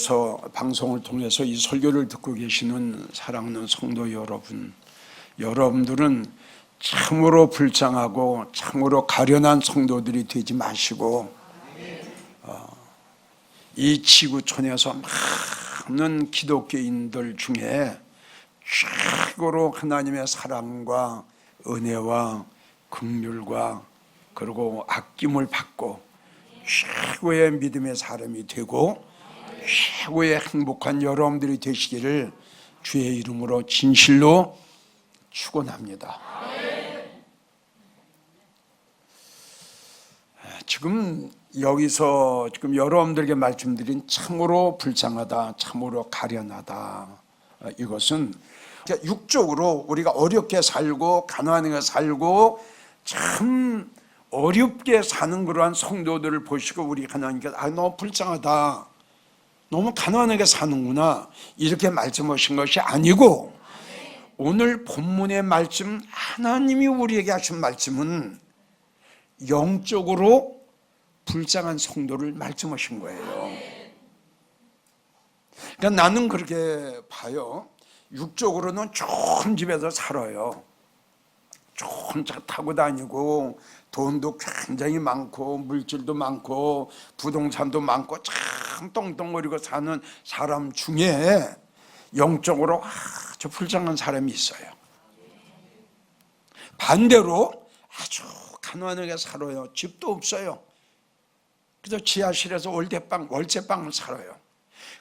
전국에서 방송을 통해서 이 설교를 듣고 계시는 사랑하는 성도 여러분, 여러분들은 참으로 불쌍하고 참으로 가련한 성도들이 되지 마시고 어, 이 지구촌에서 많은 기독교인들 중에 최고로 하나님의 사랑과 은혜와 긍휼과 그리고 아낌을 받고 최고의 믿음의 사람이 되고 최고의 행복한 여러분들이 되시기를 주의 이름으로 진실로 축원합니다. 지금 여기서 지금 여러분들에게 말씀드린 참으로 불쌍하다, 참으로 가련하다. 이것은 그러니까 육적으로 우리가 어렵게 살고 가난하게 살고 참 어렵게 사는 그러한 성도들을 보시고 우리 하나님께서 아 너무 불쌍하다. 너무 가난하게 사는구나. 이렇게 말씀하신 것이 아니고 오늘 본문의 말씀 하나님이 우리에게 하신 말씀은 영적으로 불쌍한 성도를 말씀하신 거예요. 그러니까 나는 그렇게 봐요. 육적으로는 좋은 집에서 살아요. 좋은 차 타고 다니고 돈도 굉장히 많고 물질도 많고 부동산도 많고 참 똥똥거리고 사는 사람 중에 영적으로 아주 불쌍한 사람이 있어요. 반대로 아주 가난하게 살아요. 집도 없어요. 그래서 지하실에서 월대방, 월세방을 살아요.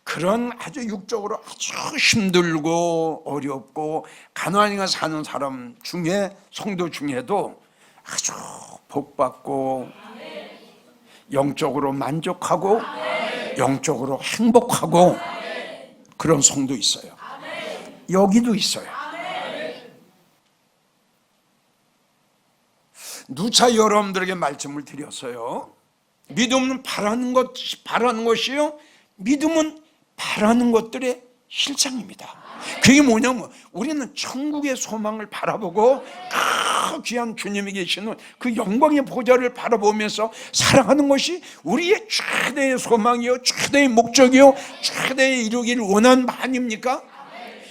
그런 아주 육적으로 아주 힘들고 어렵고 가난하게 사는 사람 중에 성도 중에도 아주 복받고 영적으로 만족하고 영적으로 행복하고 그런 성도 있어요. 여기도 있어요. 누차 여러분들에게 말씀을 드렸어요. 믿음은 바라는 것, 바라는 것이요. 믿음은 바라는 것들의 실상입니다. 그게 뭐냐면 우리는 천국의 소망을 바라보고 그 귀한 주님이 계시는 그 영광의 보좌를 바라보면서 살아가는 것이 우리의 최대의 소망이요, 최대의 목적이요, 최대의 이루기를 원하는 바 아닙니까?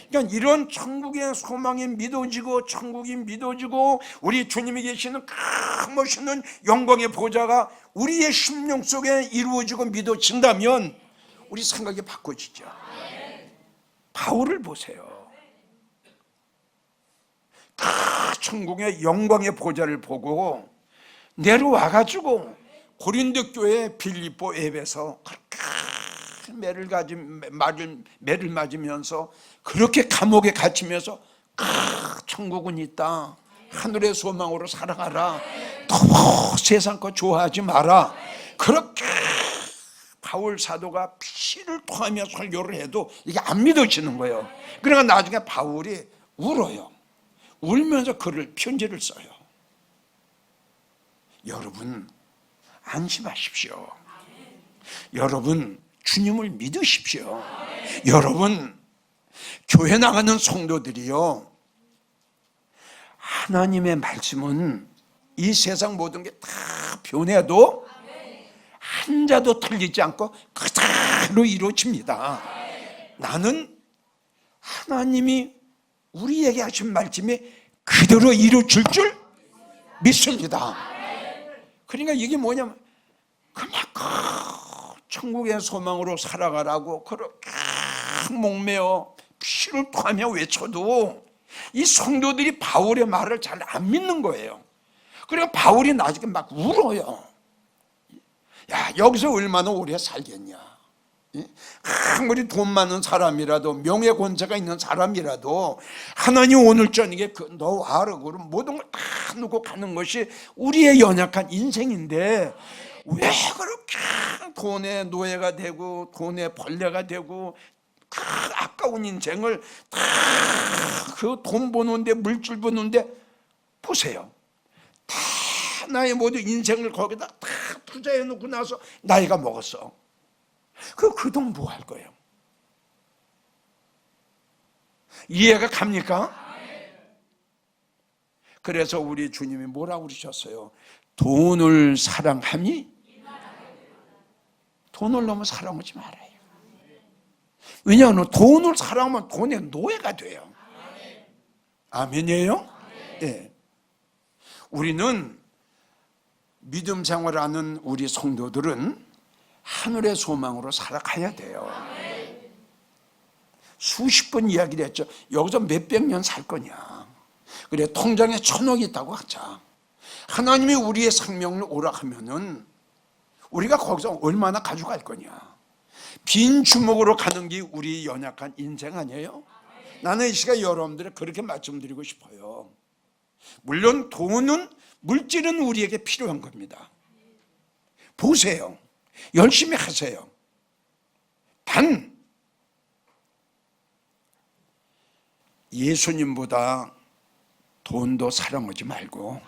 그러니까 이런 천국의 소망이 믿어지고 천국이 믿어지고 우리 주님이 계시는 큰 멋있는 영광의 보좌가 우리의 심령 속에 이루어지고 믿어진다면 우리 생각이 바꿔지죠. 바울을 보세요. 다 천국의 영광의 보좌를 보고 내려와 가지고 고린도 교회 빌립보 앱에서 매를 가지 맞을 매를 맞으면서 그렇게 감옥에 갇히면서 아, 천국은 있다. 하늘의 소망으로 살아가라. 너무 세상 거 좋아하지 마라. 그렇게 바울 사도가 피를 토하며 설교를 해도 이게 안 믿어지는 거예요. 그러니까 나중에 바울이 울어요. 울면서 글을 편지를 써요. 여러분 안심하십시오. 여러분 주님을 믿으십시오. 여러분 교회 나가는 성도들이요. 하나님의 말씀은 이 세상 모든 게 다 변해도 한 자도 틀리지 않고 그대로 이루어집니다. 나는 하나님이 우리에게 하신 말씀이 그대로 이루어질 줄 믿습니다. 그러니까 이게 뭐냐면 그냥 그 천국의 소망으로 살아가라고 그렇게 목매어 피를 토하며 외쳐도 이 성도들이 바울의 말을 잘 안 믿는 거예요. 그러니까 바울이 나중에 막 울어요. 야, 여기서 얼마나 오래 살겠냐. 아무리 돈 많은 사람이라도 명예 권세가 있는 사람이라도 하나님 오늘 저녁에 그너 와라 그러면 모든 걸 다 놓고 가는 것이 우리의 연약한 인생인데 왜 그렇게 돈의 노예가 되고 돈의 벌레가 되고 그 아까운 인생을 다 그 돈 버는데 물질 버는데 보세요. 다 나의 모든 인생을 거기다 다 투자해 놓고 나서 나이가 먹었어. 그 그 돈 뭐 할 거예요? 이해가 갑니까? 그래서 우리 주님이 뭐라고 그러셨어요? 돈을 사랑함이 돈을 너무 사랑하지 말아요. 왜냐하면 돈을 사랑하면 돈의 노예가 돼요. 아멘이에요? 예. 우리는 믿음 생활하는 우리 성도들은 하늘의 소망으로 살아가야 돼요. 수십 번 이야기를 했죠. 여기서 몇백 년 살 거냐. 그래, 통장에 천억이 있다고 하자. 하나님이 우리의 생명을 오락하면은 우리가 거기서 얼마나 가져갈 거냐. 빈 주먹으로 가는 게 우리 연약한 인생 아니에요? 나는 이 시간 여러분들에 그렇게 말씀드리고 싶어요. 물론 돈은 물질은 우리에게 필요한 겁니다. 보세요. 열심히 하세요. 단 예수님보다 돈도 사랑하지 말고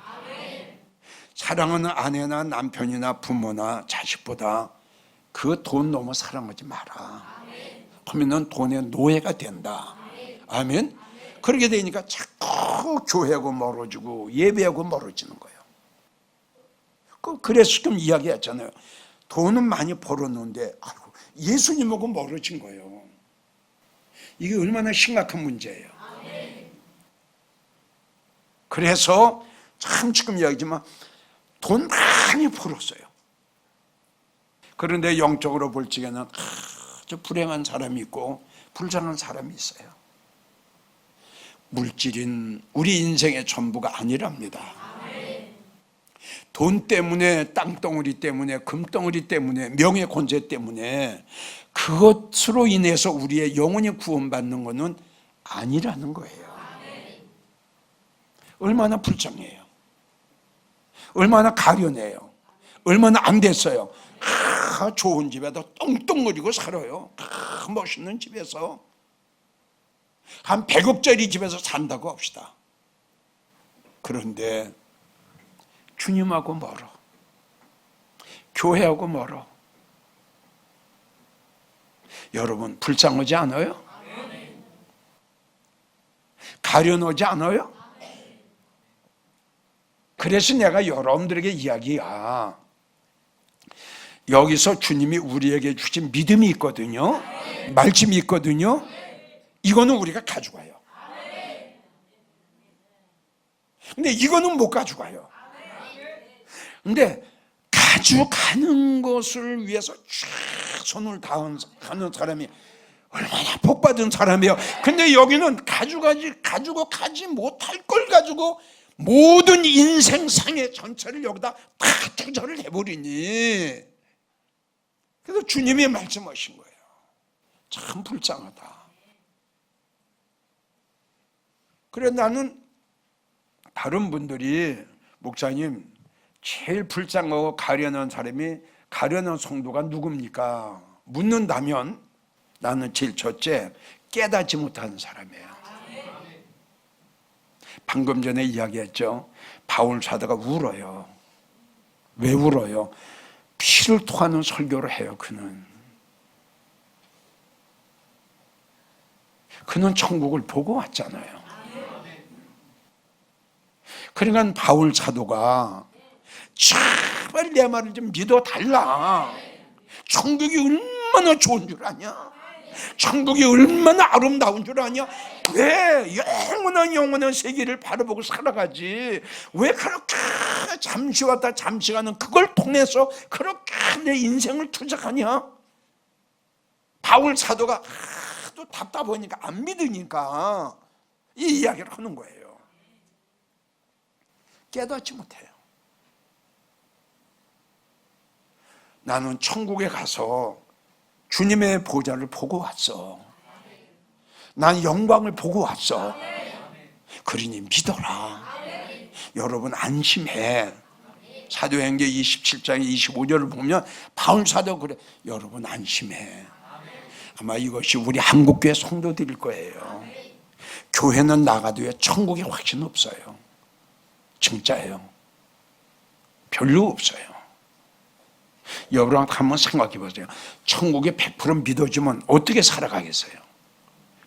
사랑하는 아내나 남편이나 부모나 자식보다 그 돈 너무 사랑하지 마라. 그러면 돈의 노예가 된다. 아멘. 그렇게 되니까 자꾸 교회하고 멀어지고 예배하고 멀어지는 거예요. 그 그래서 지금 이야기했잖아요. 돈은 많이 벌었는데 예수님하고 멀어진 거예요. 이게 얼마나 심각한 문제예요. 그래서 참 지금 이야기지만 돈 많이 벌었어요. 그런데 영적으로 볼 적에는 아주 불행한 사람이 있고 불쌍한 사람이 있어요. 물질인 우리 인생의 전부가 아니랍니다. 돈 때문에 땅덩어리 때문에 금덩어리 때문에 명예 권세 때문에 그것으로 인해서 우리의 영혼이 구원받는 것은 아니라는 거예요. 얼마나 불쌍해요. 얼마나 가련해요. 얼마나 안 됐어요. 아, 좋은 집에다 똥똥거리고 살아요. 아, 멋있는 집에서 한 100억짜리 집에서 산다고 합시다. 그런데 주님하고 멀어. 교회하고 멀어. 여러분 불쌍하지 않아요? 가련하지 않아요? 그래서 내가 여러분들에게 이야기야. 여기서 주님이 우리에게 주신 믿음이 있거든요. 말씀이 있거든요. 이거는 우리가 가져가요. 근데 이거는 못 가져가요. 근데 가져가는 것을 위해서 최선을 다하는 사람이 얼마나 복받은 사람이에요. 근데 여기는 가져가지, 가지고 가지 못할 걸 가지고 모든 인생상의 전체를 여기다 다 투자를 해버리니. 그래서 주님이 말씀하신 거예요. 참 불쌍하다. 그래 나는 다른 분들이 목사님 제일 불쌍하고 가련한 사람이 가련한 성도가 누굽니까? 묻는다면 나는 제일 첫째 깨닫지 못하는 사람이에요. 방금 전에 이야기했죠. 바울 사도가 울어요. 왜 울어요? 피를 토하는 설교를 해요. 그는 그는 천국을 보고 왔잖아요. 그러니까 바울 사도가 제발 내 말을 좀 믿어 달라. 천국이 얼마나 좋은 줄 아냐? 천국이 얼마나 아름다운 줄 아냐? 왜 영원한 영원한 세계를 바라보고 살아가지? 왜 그렇게 잠시 왔다 잠시 가는 그걸 통해서 그렇게 내 인생을 투자하냐? 바울 사도가 하도 답답하니까 안 믿으니까 이 이야기를 하는 거예요. 깨닫지 못해요. 나는 천국에 가서 주님의 보좌를 보고 왔어. 난 영광을 보고 왔어. 그러니 믿어라. 여러분 안심해. 사도행전 27장 25절을 보면 바울 사도 그래. 여러분 안심해. 아마 이것이 우리 한국교회 성도들일 거예요. 교회는 나가도 천국에 확신 없어요. 진짜예요. 별로 없어요. 여러분 한번 생각해 보세요. 천국에 100% 믿어주면 어떻게 살아가겠어요?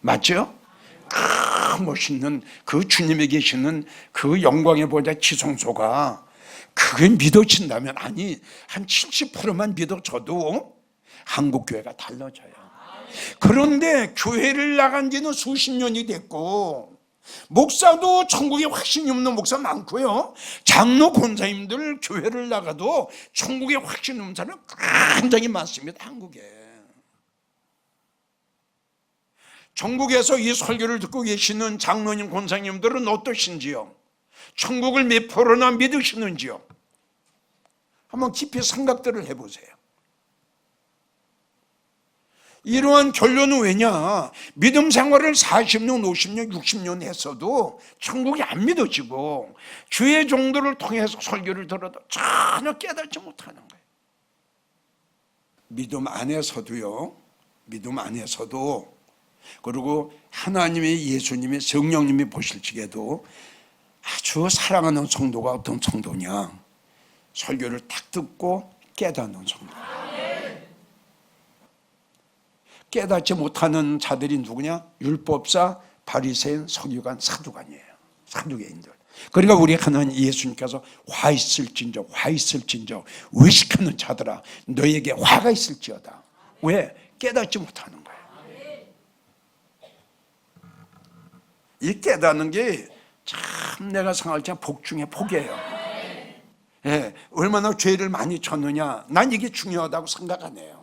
맞죠? 그 멋있는 그 주님에 계시는 그 영광의 보좌 지성소가 그게 믿어진다면 아니 한 70%만 믿어져도 한국 교회가 달라져요. 그런데 교회를 나간 지는 수십 년이 됐고 목사도 천국에 확신이 없는 목사 많고요. 장로 권사님들 교회를 나가도 천국에 확신 없는 사람 굉장히 많습니다. 한국에. 전국에서 이 설교를 듣고 계시는 장로님 권사님들은 어떠신지요? 천국을 몇 프로나 믿으시는지요? 한번 깊이 생각들을 해보세요. 이러한 결론은 왜냐? 믿음 생활을 40년, 50년, 60년 했어도 천국이 안 믿어지고 주의 종들을 통해서 설교를 들어도 전혀 깨닫지 못하는 거예요. 믿음 안에서도요. 믿음 안에서도 그리고 하나님의 예수님의 성령님이 보실 적에도 아주 사랑하는 성도가 어떤 성도냐? 설교를 딱 듣고 깨닫는 성도. 깨닫지 못하는 자들이 누구냐? 율법사, 바리새인, 서기관, 사두관이에요. 사두개인들. 그러니까 우리 하나님 예수님께서 화 있을진저, 화 있을진저, 의식하는 자들아, 너에게 화가 있을지어다. 왜? 깨닫지 못하는 거예요. 이 깨닫는 게 참 내가 생각할 때 복 중에 복이에요. 예, 얼마나 죄를 많이 졌느냐. 난 이게 중요하다고 생각 안 해요.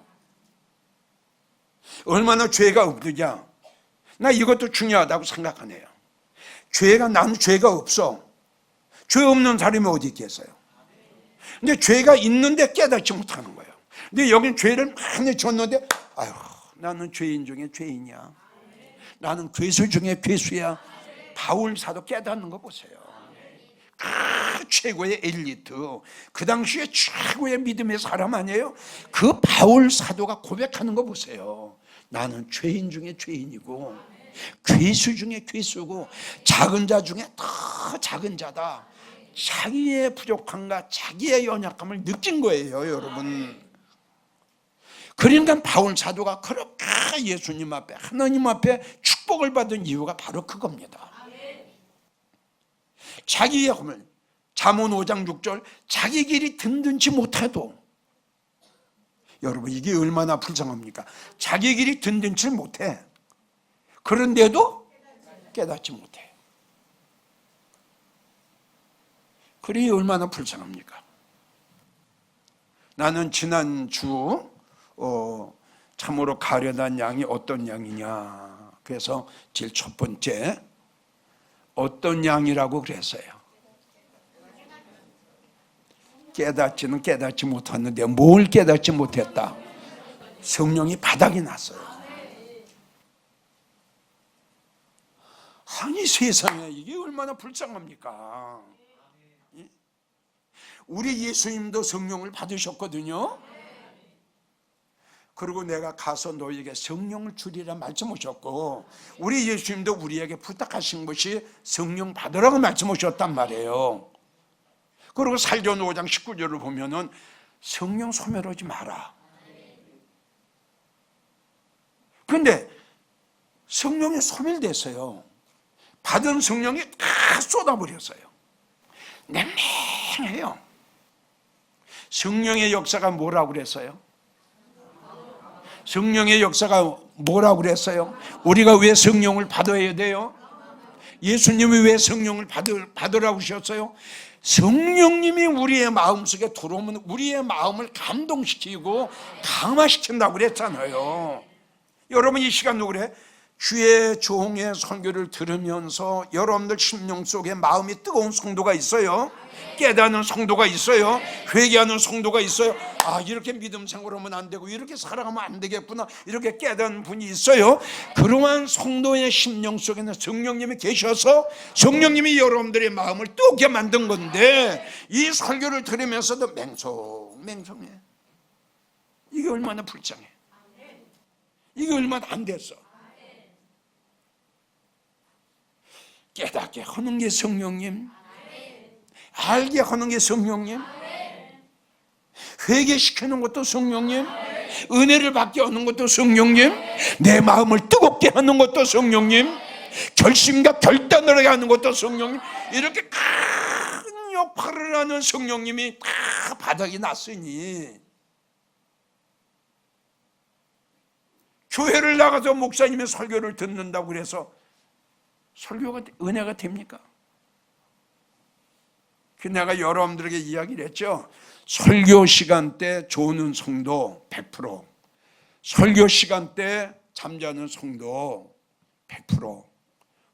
얼마나 죄가 없느냐. 나 이것도 중요하다고 생각 안 해요. 죄가, 나는 죄가 없어. 죄 없는 사람이 어디 있겠어요? 근데 죄가 있는데 깨닫지 못하는 거예요. 근데 여긴 죄를 많이 졌는데, 아유, 나는 죄인 중에 죄인이야. 나는 괴수 중에 괴수야. 바울 사도 깨닫는 거 보세요. 그 최고의 엘리트, 그 당시에 최고의 믿음의 사람 아니에요? 그 바울 사도가 고백하는 거 보세요. 나는 죄인 중에 죄인이고, 괴수 중에 괴수고, 작은 자 중에 더 작은 자다. 자기의 부족함과 자기의 연약함을 느낀 거예요, 여러분. 그러니까 바울 사도가 그렇게 예수님 앞에, 하나님 앞에 축복을 받은 이유가 바로 그겁니다. 자기의 허물, 잠언 5장 6절, 자기 길이 든든치 못해도 여러분 이게 얼마나 불쌍합니까? 자기 길이 든든치 못해. 그런데도 깨닫지 못해. 그래 얼마나 불쌍합니까? 나는 지난주 어, 참으로 가려던 양이 어떤 양이냐. 그래서 제일 첫 번째 어떤 양이라고 그랬어요. 깨닫지는 깨닫지 못했는데 뭘 깨닫지 못했다. 성령이 바닥이 났어요. 아니 세상에 이게 얼마나 불쌍합니까? 우리 예수님도 성령을 받으셨거든요. 그리고 내가 가서 너에게 성령을 주리라 말씀하셨고 우리 예수님도 우리에게 부탁하신 것이 성령 받으라고 말씀하셨단 말이에요. 그리고 살전 5장 19절을 보면은 성령 소멸하지 마라. 근데 성령이 소멸됐어요. 받은 성령이 다 쏟아버렸어요. 냉랭해요. 성령의 역사가 뭐라고 그랬어요? 성령의 역사가 뭐라고 그랬어요? 우리가 왜 성령을 받아야 돼요? 예수님이 왜 성령을 받으라고 하셨어요? 성령님이 우리의 마음속에 들어오면 우리의 마음을 감동시키고 강화시킨다고 그랬잖아요. 여러분 이 시간 누구래? 주의 종의 설교를 들으면서 여러분들 심령 속에 마음이 뜨거운 성도가 있어요. 깨닫는 성도가 있어요. 회개하는 성도가 있어요. 아 이렇게 믿음 생활하면 안 되고 이렇게 살아가면 안 되겠구나. 이렇게 깨닫는 분이 있어요. 그러한 성도의 심령 속에는 성령님이 계셔서 성령님이 여러분들의 마음을 뜨겁게 만든 건데 이 설교를 들으면서도 맹송맹송해. 이게 얼마나 불쌍해. 이게 얼마나 안 됐어. 깨닫게 하는 게 성령님, 알게 하는 게 성령님, 회개시키는 것도 성령님, 은혜를 받게 하는 것도 성령님, 내 마음을 뜨겁게 하는 것도 성령님, 결심과 결단을 하게 하는 것도 성령님, 이렇게 큰 역할을 하는 성령님이 다 바닥이 났으니 교회를 나가서 목사님의 설교를 듣는다고 그래서 설교가 은혜가 됩니까? 그 내가 여러분들에게 이야기를 했죠. 설교 시간 때 조는 성도 100%, 설교 시간 때 잠자는 성도 100%.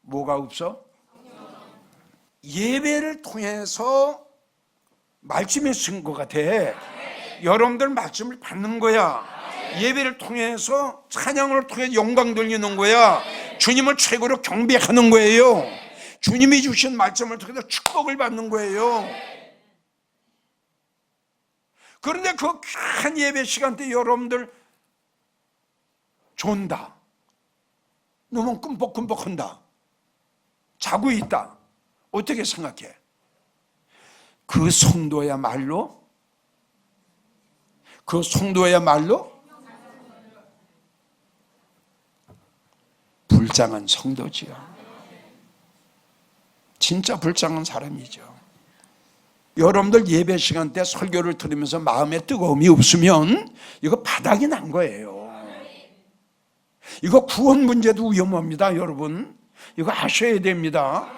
뭐가 없어? 예배를 통해서 쓴것 같아. 여러분들 말씀을 받는 거야. 예배를 통해서 찬양을 통해 영광 돌리는 거야. 주님을 최고로 경배하는 거예요. 주님이 주신 말씀을 통해서 축복을 받는 거예요. 그런데 그 큰 예배 시간 때 여러분들 존다. 너무 끔뻑끔뻑한다. 자고 있다. 어떻게 생각해? 그 성도야말로 그 성도야말로 불쌍한 성도지요. 진짜 불쌍한 사람이죠. 여러분들 예배 시간 때 설교를 들으면서 마음에 뜨거움이 없으면 이거 바닥이 난 거예요. 이거 구원 문제도 위험합니다, 여러분. 이거 아셔야 됩니다.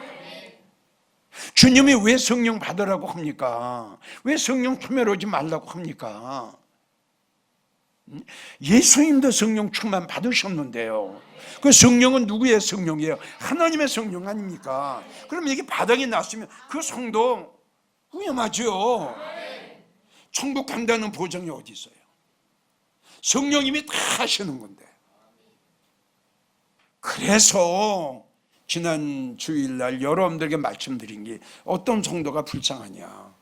주님이 왜 성령 받으라고 합니까? 왜 성령 오지 말라고 합니까? 예수님도 성령 충만 받으셨는데요. 그 성령은 누구의 성령이에요? 하나님의 성령 아닙니까? 그럼 이게 바닥이 났으면 그 성도 위험하죠. 천국 간다는 보장이 어디 있어요? 성령님이 다 하시는 건데. 그래서 지난 주일날 여러분들에게 말씀드린 게 어떤 성도가 불쌍하냐.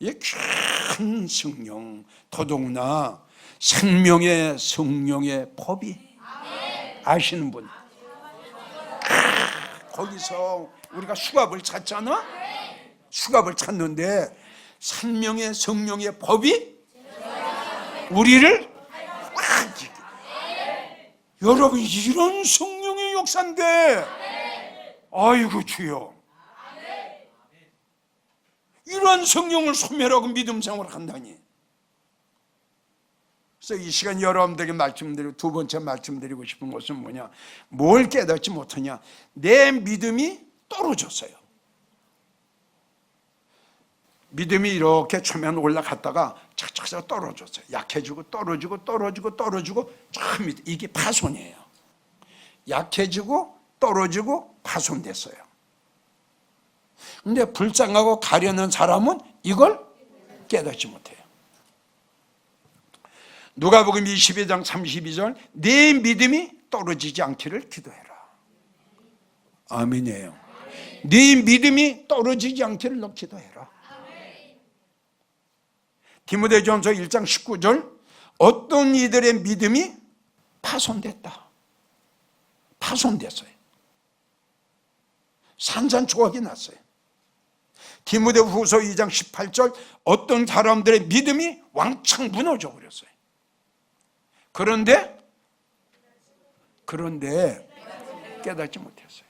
이큰 성령, 더더구나 생명의 성령의 법이 아시는 분. 거기서 우리가 수갑을 찾잖아? 수갑을 찾는데 생명의 성령의 법이 우리를. 여러분 이런 성령의 역사인데 아이고 주여 이런 성령을 소멸하고 믿음 생활을 한다니 그래서 이 시간 여러분들에게 말씀드리고 두 번째 말씀드리고 싶은 것은 뭐냐? 뭘 깨닫지 못하냐? 내 믿음이 떨어졌어요. 믿음이 이렇게 처면 올라갔다가 착착착 떨어졌어요. 약해지고 떨어지고 떨어지고 떨어지고 참 이게 파손이에요. 약해지고 떨어지고 파손됐어요. 근데 불쌍하고 가려는 사람은 이걸 깨닫지 못해요. 누가복음 22장 32절 내 믿음이 떨어지지 않기를 기도해라. 아멘이에요. 네 믿음이 떨어지지 않기를 너 기도해라. 디모데전서 1장 19절 어떤 이들의 믿음이 파손됐다. 파손됐어요. 산산조각이 났어요. 디모데 후서 2장 18절 어떤 사람들의 믿음이 왕창 무너져 버렸어요. 그런데 그런데 깨닫지 못했어요.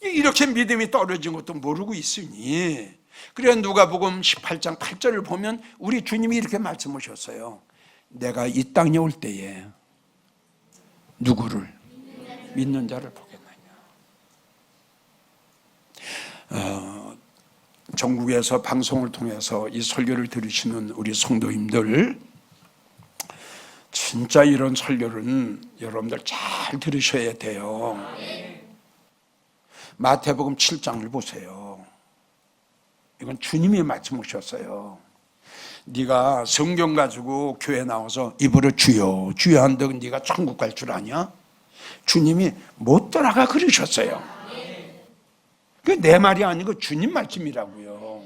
이렇게 믿음이 떨어진 것도 모르고 있으니 그래 누가복음 18장 8절을 보면 우리 주님이 이렇게 말씀하셨어요. 내가 이 땅에 올 때에 누구를 믿는 자를 보겠느냐. 어, 전국에서 방송을 통해서 이 설교를 들으시는 우리 성도님들 진짜 이런 설교는 여러분들 잘 들으셔야 돼요. 마태복음 7장을 보세요. 이건 주님이 말씀하셨어요. 네가 성경 가지고 교회 나와서 입으로 주여 주여 한다고 네가 천국 갈 줄 아냐? 주님이 못 떠나가 그러셨어요. 그내 말이 아니고 주님 말씀이라고요.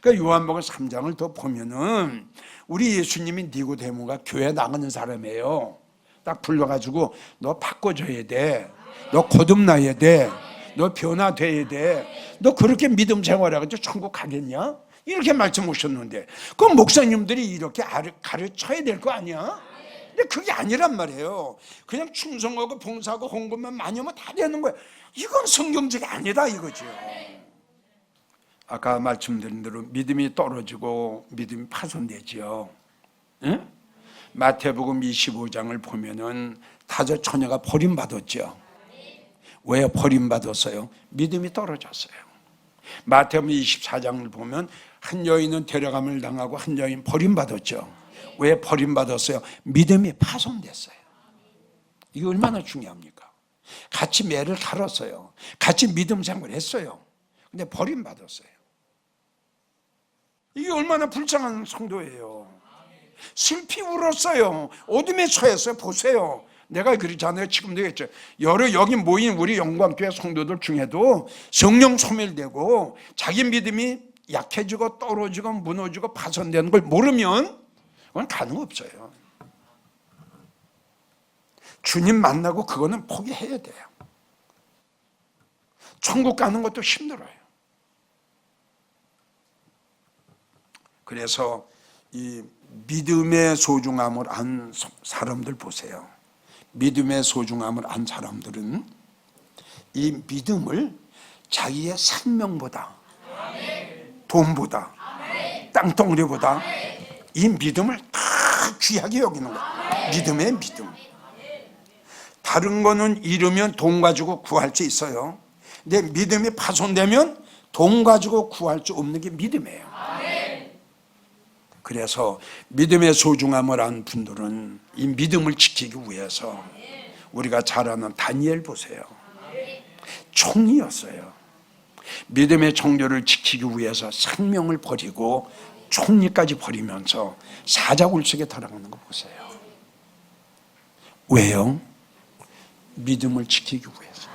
그러니까 요한복음 3장을 더 보면은 우리 예수님이 니고데모가 교회 나가는 사람이에요. 딱 불러가지고 너 바꿔줘야 돼. 너 거듭나야 돼. 너 변화돼야 돼. 너 그렇게 믿음 생활해가지고 천국 가겠냐? 이렇게 말씀하셨는데 그 목사님들이 이렇게 가르쳐야 될 거 아니야? 근데 그게 아니란 말이에요. 그냥 충성하고 봉사하고 헌금만 많이 하면 다 되는 거예요. 이건 성경적이 아니다 이거죠. 아까 말씀드린 대로 믿음이 떨어지고 믿음이 파손되지요. 응? 마태복음 25장을 보면은 다섯 처녀가 버림받았죠. 왜 버림받았어요? 믿음이 떨어졌어요. 마태복음 24장을 보면 한 여인은 데려감을 당하고 한 여인 버림받았죠. 왜 버림받았어요? 믿음이 파손됐어요. 이게 얼마나 중요합니까? 같이 매를 갈았어요. 같이 믿음 생활 했어요. 근데 버림받았어요. 이게 얼마나 불쌍한 성도예요. 슬피 울었어요. 어둠에 처했어요. 보세요. 내가 그러잖아요. 지금도 했죠. 여러 여기 모인 우리 영광교회 성도들 중에도 성령 소멸되고 자기 믿음이 약해지고 떨어지고 무너지고 파손되는 걸 모르면 그건 가능 없어요. 주님 만나고 그거는 포기해야 돼요. 천국 가는 것도 힘들어요. 그래서 이 믿음의 소중함을 안 사람들 보세요. 믿음의 소중함을 안 사람들은 이 믿음을 자기의 생명보다 돈보다 땅덩어리보다 이 믿음을 다 귀하게 여기는 거예요. 믿음의 믿음. 다른 거는 잃으면 돈 가지고 구할 수 있어요. 근데 믿음이 파손되면 돈 가지고 구할 수 없는 게 믿음이에요. 그래서 믿음의 소중함을 안 분들은 이 믿음을 지키기 위해서 우리가 잘 아는 다니엘 보세요. 총리였어요. 믿음의 정조를 지키기 위해서 생명을 버리고 총리까지 버리면서 사자굴 속에 들어가는 거 보세요. 왜요? 믿음을 지키기 위해서.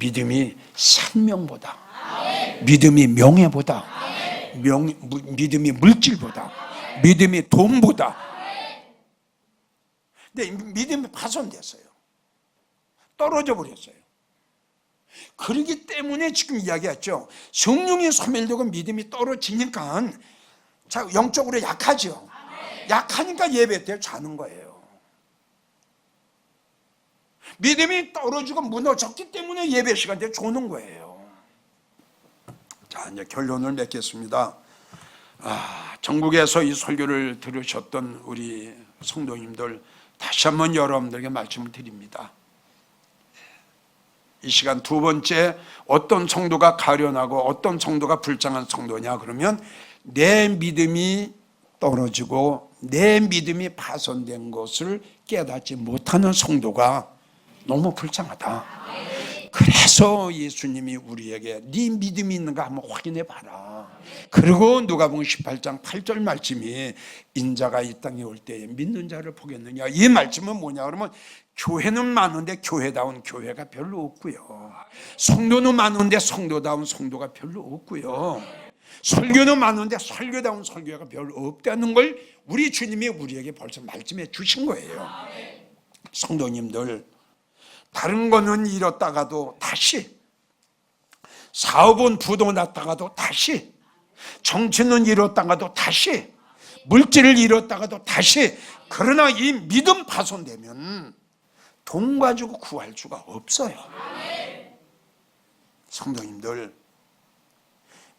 믿음이 생명보다, 믿음이 명예보다, 명, 믿음이 물질보다, 믿음이 돈보다. 근데 믿음이 파손됐어요. 떨어져 버렸어요. 그러기 때문에 지금 이야기했죠. 성령이 소멸되고 믿음이 떨어지니까 자 영적으로 약하죠. 약하니까 예배 때 자는 거예요. 믿음이 떨어지고 무너졌기 때문에 예배 시간 때 조는 거예요. 자, 이제 결론을 맺겠습니다. 아, 전국에서 이 설교를 들으셨던 우리 성도님들 다시 한번 여러분들에게 말씀을 드립니다. 이 시간 두 번째 어떤 성도가 가련하고 어떤 성도가 불쌍한 성도냐 그러면 내 믿음이 떨어지고 내 믿음이 파손된 것을 깨닫지 못하는 성도가 너무 불쌍하다. 그래서 예수님이 우리에게 네 믿음이 있는가 한번 확인해 봐라. 그리고 누가복음 18장 8절 말씀이 인자가 이 땅에 올 때에 믿는 자를 보겠느냐. 이 말씀은 뭐냐 그러면 교회는 많은데 교회다운 교회가 별로 없고요. 성도는 많은데 성도다운 성도가 별로 없고요. 설교는 많은데 설교다운 설교가 별로 없다는 걸 우리 주님이 우리에게 벌써 말씀해 주신 거예요. 성도님들 다른 거는 잃었다가도 다시 사업은 부도 났다가도 다시 정치는 잃었다가도 다시 물질을 잃었다가도 다시 그러나 이 믿음 파손되면 돈 가지고 구할 수가 없어요. 성도님들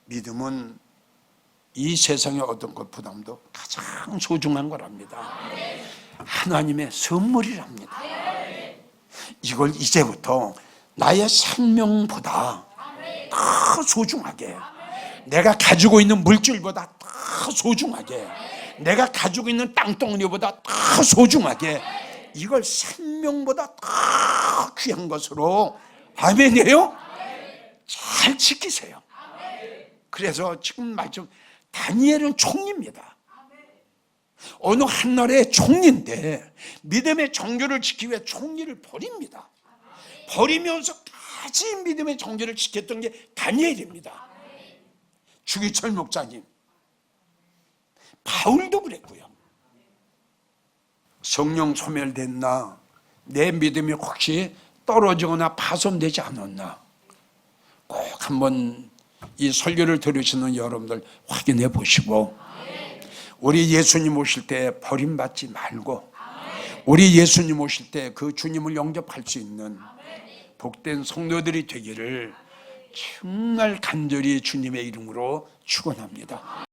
믿음은 이 세상의 어떤 것보다도 가장 소중한 거랍니다. 하나님의 선물이랍니다. 이걸 이제부터 나의 생명보다 더 소중하게 내가 가지고 있는 물질보다 더 소중하게 내가 가지고 있는 땅덩어리보다 더 소중하게 이걸 생명보다 더 귀한 것으로 아멘이에요? 잘 지키세요. 그래서 지금 말씀 다니엘은 총리입니다. 어느 한 나라의 총리인데 믿음의 정교를 지키기 위해 총리를 버립니다. 버리면서까지 믿음의 정교를 지켰던 게 다니엘입니다. 주기철 목사님, 바울도 그랬고요. 성령 소멸됐나? 내 믿음이 혹시 떨어지거나 파손되지 않았나? 꼭 한번 이 설교를 들으시는 여러분들 확인해 보시고 우리 예수님 오실 때 버림받지 말고 우리 예수님 오실 때 그 주님을 영접할 수 있는 복된 성도들이 되기를 정말 간절히 주님의 이름으로 축원합니다.